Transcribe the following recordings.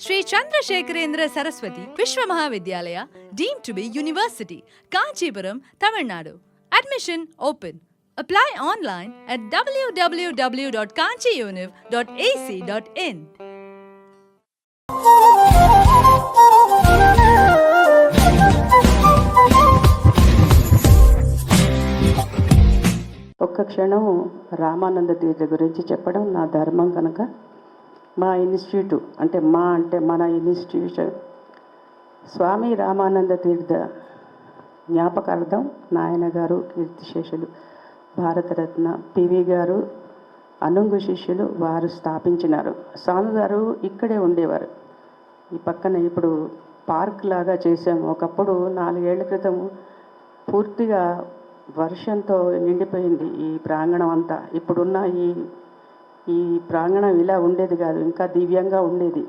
Shri Chandrasekharendra Saraswathi Vishwa Mahavidyalaya deem to be university Kanchipuram Tamil Nadu. Admission open apply online at W W W dot Kanchi kanchiuniv dot AC dot in ఒక్క క్షణం రామానంద తీర్థ గురించి చెప్పడం నా ధర్మం కనుక. మా institute అంటే మా అంటే మన ఇన్స్టిట్యూషన్ స్వామి రామానంద తీర్థ జ్ఞాపకార్థం నాయన గారు కీర్తిశేషులు భారతరత్న పివి గారు అనుంగు శిష్యులు వారు స్థాపించినారు. స్వామి గారు ఇక్కడే ఉండేవారు. ఈ పక్కన ఇప్పుడు పార్క్ లాగా చేసాము ఒకప్పుడు నాలుగేళ్ళ క్రితం పూర్తిగా వర్షంతో నిండిపోయింది ఈ ప్రాంగణం అంతా. ఇప్పుడున్న ఈ ఈ ప్రాంగణం ఇలా ఉండేది కాదు ఇంకా దివ్యంగా ఉండేది.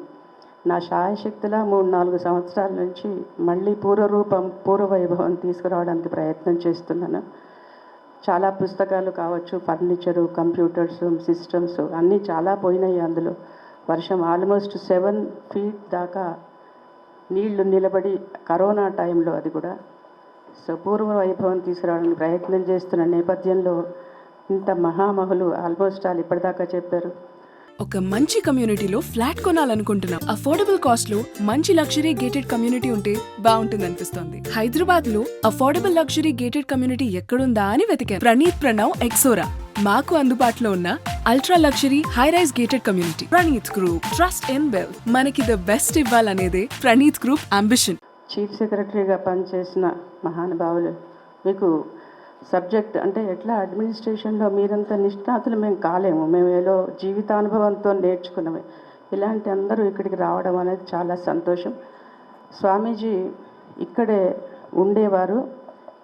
నా శాయశక్తిలా మూడు నాలుగు సంవత్సరాల నుంచి మళ్ళీ పూర్వరూపం పూర్వవైభవం తీసుకురావడానికి ప్రయత్నం చేస్తున్నాను. చాలా పుస్తకాలు కావచ్చు ఫర్నిచరు కంప్యూటర్స్ సిస్టమ్స్ అన్నీ చాలా పోయినాయి అందులో. వర్షం ఆల్మోస్ట్ సెవెన్ ఫీట్ దాకా నీళ్ళు నిలబడి కరోనా టైంలో అది కూడా. సో పూర్వ వైభవం తీసుకురావడానికి ప్రయత్నం చేస్తున్న నేపథ్యంలో ఇంత మహామహులు ఆల్మోస్ట్ వాళ్ళు ఇప్పటిదాకా చెప్పారు. ఒక మంచి కమ్యూనిటీలో ఫ్లాట్ కొనాలనుకుంటున్నాం. అఫోర్డబుల్ కాస్ట్లో మంచి లగ్జరీ గేటెడ్ కమ్యూనిటీ ఉంటే బాగుంటుంది అనిపిస్తోంది హైదరాబాద్లో అఫోర్డబుల్ లగ్జరీ గేటెడ్ కమ్యూనిటీ ఎక్కడుందా అని వెతికాం. ప్రణీత్ ప్రణవ్ ఎక్సోరా. మాకు అందుబాటులో ఉన్న ultra luxury high rise gated community Praneeth group trust in well మనకి ద బెస్ట్ ఇవ్వాలనేదే ప్రణీత్ గ్రూప్ అంబిషన్ చీఫ్ సెక్రటరీగా పనిచేసిన మహానుభావులు మీకు సబ్జెక్ట్ అంటే ఎట్లా? అడ్మినిస్ట్రేషన్లో మీరంత నిష్ణాతులు మేము కాలేము. మేము ఏదో జీవితానుభవంతో నేర్చుకున్నవి. ఇలాంటి అందరూ ఇక్కడికి రావడం అనేది చాలా సంతోషం. స్వామీజీ ఇక్కడే ఉండేవారు.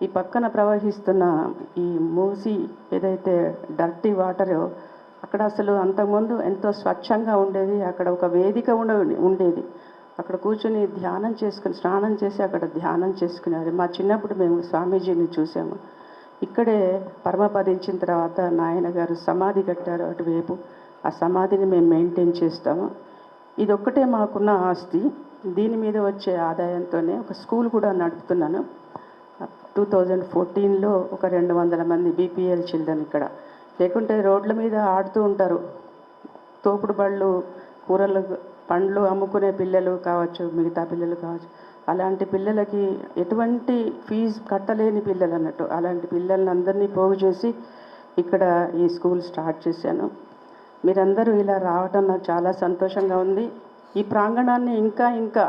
ఈ పక్కన ప్రవహిస్తున్న ఈ మూసి ఏదైతే డర్టీ వాటరో అక్కడ అసలు అంతకుముందు ఎంతో స్వచ్ఛంగా ఉండేది. అక్కడ ఒక వేదిక ఉండ ఉండేది. అక్కడ కూర్చొని ధ్యానం చేసుకుని స్నానం చేసి అక్కడ ధ్యానం చేసుకునేది మా చిన్నప్పుడు మేము స్వామీజీని చూసాము. ఇక్కడే పరమపదించిన తర్వాత నాయన గారు సమాధి కట్టారు అటువైపు. ఆ సమాధిని మేము మెయింటైన్ చేస్తాము. ఇదొక్కటే మాకున్న ఆస్తి. దీని మీద వచ్చే ఆదాయంతోనే ఒక స్కూల్ కూడా నడుపుతున్నాను. టూ థౌజండ్ ఫోర్టీన్లో ఒక రెండు వందల మంది బీపీఎల్ చిల్డ్రన్ ఇక్కడ. లేకుంటే రోడ్ల మీద ఆడుతూ ఉంటారు. తోపుడు బళ్ళు కూరలు పండ్లు అమ్ముకునే పిల్లలు కావచ్చు మిగతా పిల్లలు కావచ్చు. అలాంటి పిల్లలకి ఎటువంటి ఫీజు కట్టలేని పిల్లలు అన్నట్టు. అలాంటి పిల్లల్ని అందరినీ పోగు చేసి ఇక్కడ ఈ స్కూల్ స్టార్ట్ చేశాను. మీరందరూ ఇలా రావటం నాకు చాలా సంతోషంగా ఉంది. ఈ ప్రాంగణాన్ని ఇంకా ఇంకా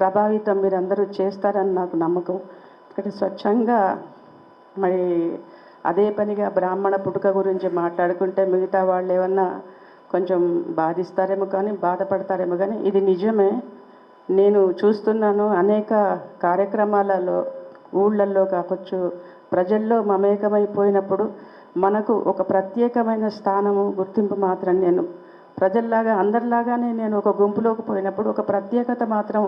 ప్రభావితం మీరందరూ చేస్తారని నాకు నమ్మకం. ఇక్కడ స్వచ్ఛంగా మరి అదే పనిగా బ్రాహ్మణ పుట్టుక గురించి మాట్లాడుకుంటే మిగతా వాళ్ళు ఏమన్నా కొంచెం బాధిస్తారేమో కానీ బాధపడతారేమో కానీ ఇది నిజమే. నేను చూస్తున్నాను అనేక కార్యక్రమాలలో ఊళ్ళల్లో కావచ్చు ప్రజల్లో మమేకమైపోయినప్పుడు మనకు ఒక ప్రత్యేకమైన స్థానము గుర్తింపు మాత్రం నేను ప్రజల్లాగా అందరిలాగానే నేను ఒక గుంపులోకి పోయినప్పుడు ఒక ప్రత్యేకత మాత్రం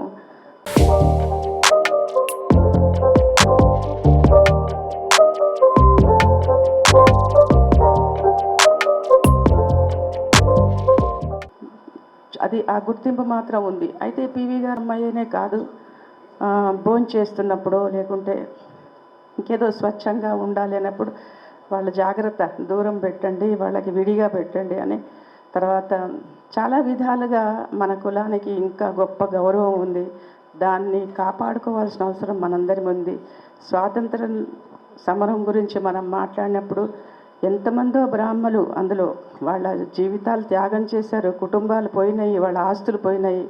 అది ఆ గుర్తింపు మాత్రం ఉంది. అయితే పివి గారు అమ్మాయినే కాదు. భోజనం చేస్తున్నప్పుడు లేకుంటే ఇంకేదో స్వచ్ఛంగా ఉండాలి అన్నప్పుడు వాళ్ళ జాగ్రత్త దూరం పెట్టండి వాళ్ళకి విడిగా పెట్టండి అని తర్వాత చాలా విధాలుగా మన కులానికి ఇంకా గొప్ప గౌరవం ఉంది. దాన్ని కాపాడుకోవాల్సిన అవసరం మనందరి ఉంది. స్వాతంత్ర సమరం గురించి మనం మాట్లాడినప్పుడు ఎంతమందో బ్రాహ్మలు అందులో వాళ్ళ జీవితాలు త్యాగం చేశారు కుటుంబాలు పోయినాయి వాళ్ళ ఆస్తులు పోయినాయి.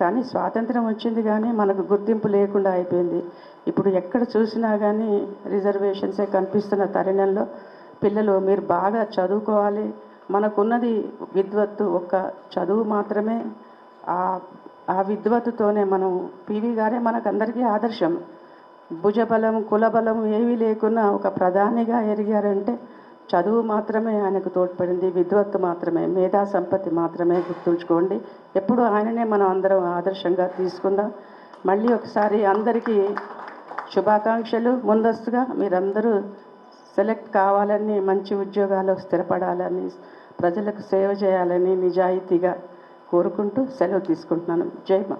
కానీ స్వాతంత్రం వచ్చింది కానీ మనకు గుర్తింపు లేకుండా అయిపోయింది. ఇప్పుడు ఎక్కడ చూసినా కానీ రిజర్వేషన్సే కనిపిస్తున్న తరుణంలో పిల్లలు మీరు బాగా చదువుకోవాలి. మనకున్నది విద్వత్తు ఒక చదువు మాత్రమే. ఆ ఆ విద్వత్తుతోనే మనం పివి గారే మనకందరికీ ఆదర్శం. భుజబలం కులబలం ఏమీ లేకున్నా ఒక ప్రధానిగా ఎరిగారంటే చదువు మాత్రమే ఆయనకు తోడ్పడింది విద్వత్తు మాత్రమే మేధా సంపత్తి మాత్రమే గుర్తుంచుకోండి. ఎప్పుడు ఆయననే మనం అందరం ఆదర్శంగా తీసుకుందాం. మళ్ళీ ఒకసారి అందరికీ శుభాకాంక్షలు. ముందస్తుగా మీరందరూ సెలెక్ట్ కావాలని మంచి ఉద్యోగాలు స్థిరపడాలని ప్రజలకు సేవ చేయాలని నిజాయితీగా కోరుకుంటూ సెలవు తీసుకుంటున్నాను. జై మా